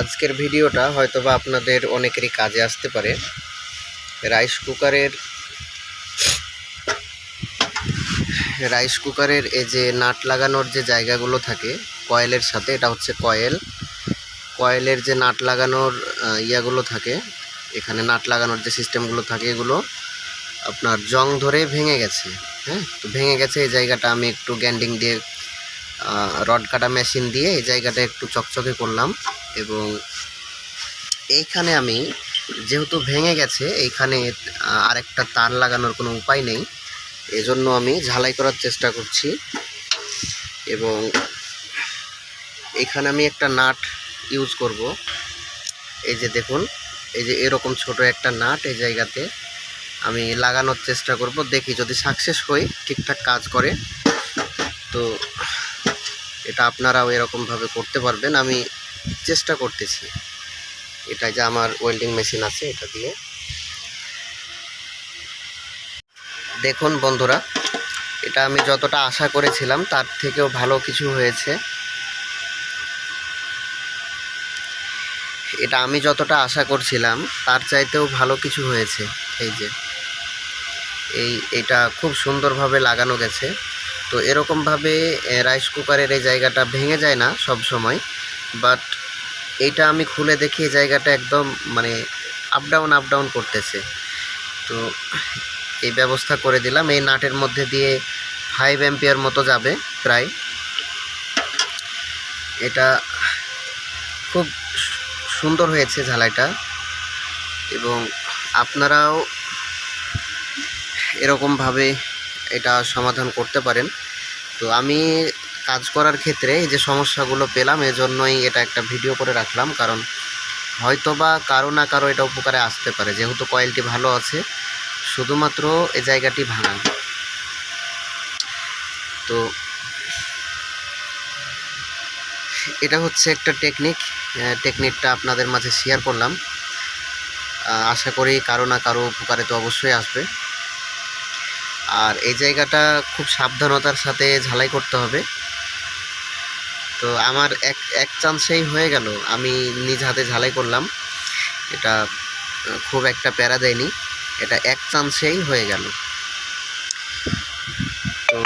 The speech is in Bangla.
আজকের ভিডিওটা হয়তোবা আপনাদের অনেকেরই কাজে আসতে পারে। রাইস কুকারের রাইস কুকারের এই যে নাট লাগানোর যে জায়গাগুলো থাকে, কয়েলের সাথে, এটা হচ্ছে কয়েল। কয়েলের যে নাট লাগানোর ইয়াগুলো থাকে, এখানে নাট লাগানোর যে সিস্টেমগুলো থাকে, এগুলো আপনার জং ধরে ভেঙে গেছে। হ্যাঁ তো ভেঙে গেছে, এই জায়গাটা আমি একটু গ্যান্ডিং দিয়ে রড কাটা মেশিন দিয়ে এই জায়গাটা একটু চকচকে করলাম। এবং এইখানে আমি, যেহেতু ভেঙে গেছে, এইখানে আরেকটা তার লাগানোর কোনো উপায় নেই। এজন্য আমি ঝালাই করার চেষ্টা করছি। এবং এখানে আমি একটা নাট ইউজ করব। এই যে দেখুন, এই যে এরকম ছোট একটা নাট এই জায়গাতে আমি লাগানোর চেষ্টা করব। দেখি যদি সাকসেস হই ঠিকঠাক কাজ করে। তো এটা আপনারাও এরকমভাবে করতে পারবেন। আমি চেষ্টা করতেছি। এটা যে আমার ওয়েল্ডিং মেশিন আছে, এটা দিয়ে। দেখুন বন্ধুরা, এটা আমি যতটা আশা করেছিলাম, তার থেকেও ভালো কিছু হয়েছে। এটা আমি যতটা আশা করছিলাম, তার চাইতেও ভালো কিছু হয়েছে। এই যে, এই, এটা খুব সুন্দরভাবে লাগানো গেছে। তো এরকমভাবে রাইস কুকারের এই জায়গাটা ভেঙে যায় না সব সময় বাট এইটা আমি খুলে দেখি জায়গাটা একদম মানে আপ ডাউন আপ ডাউন করতেছে। তো এই ব্যবস্থা করে দিলাম। এই নাটের মধ্যে দিয়ে ফাইভ অ্যাম্পিয়ার মতো যাবে প্রায়। এটা খুব সুন্দর হয়েছে ঝালাইটা। এবং আপনারাও এরকমভাবে এটা সমাধান করতে পারেন। তো আমি কাজ করার ক্ষেত্রে এই যে সমস্যাগুলো পেলাম, এজন্যই এটা একটা ভিডিও করে রাখলাম। কারণ হয়তো বা কারও না কারও এটা উপকারে আসতে পারে। যেহেতু কয়েলটি ভালো আছে, শুধুমাত্র এই জায়গাটি ভাঙা তো এটা হচ্ছে একটা টেকনিক টেকনিকটা আপনাদের মাঝে শেয়ার করলাম। আশা করি কারও না কারও উপকারে তো অবশ্যই আসবে। আর এই জায়গাটা খুব সাবধানতার সাথে ঝালাই করতে হবে। তো আমার এক এক চান্সেই হয়ে গেল। আমি নিজ হাতে ঝালাই করলাম। এটা খুব একটা প্যারা দেয়নি। এটা এক চান্সেই হয়ে গেল। তো